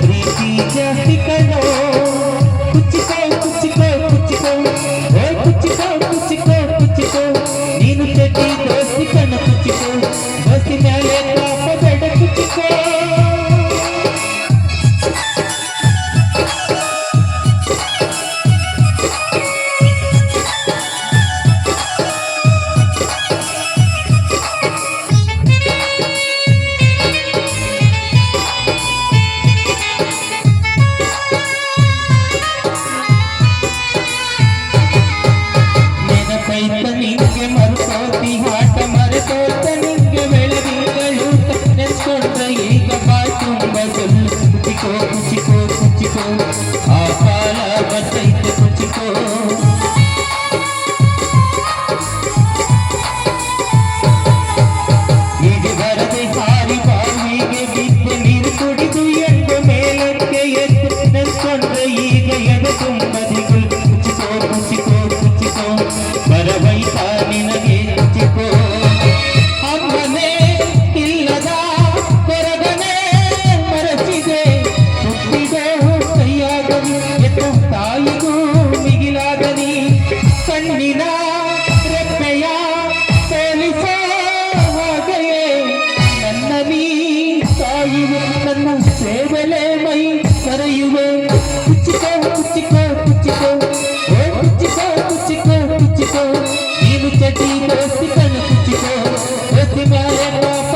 ಪ್ರೀತಿ ಜಾಸ್ತಿ ಕಣ್ಣೋ ಕುಚ್ಚಿಕೋ ಕುಚ್ಚಿಕೋ ಕುಚ್ಚಿಕೋ ಕುಚ್ಚಿಕೋ ಕುಚ್ಚಿಕೋ ಕುಚ್ಚಿಕೋ ನೀನು ಕೆಟ್ಟಿದ್ದ ఎత్తు స్థాయికు మిగిలాదని కన్నిన రెప్పెయ తెలిసే నన్నవి తాయువు నన్ను సేవలేమై కరయువే పుచ్చికో పుచ్చికో పుచ్చికో. పుచ్చికో పుచ్చికో పుచ్చికో. నీళ్ళు చెట్టి కోసి కను పుచ్చికో. ప్రతి మేళ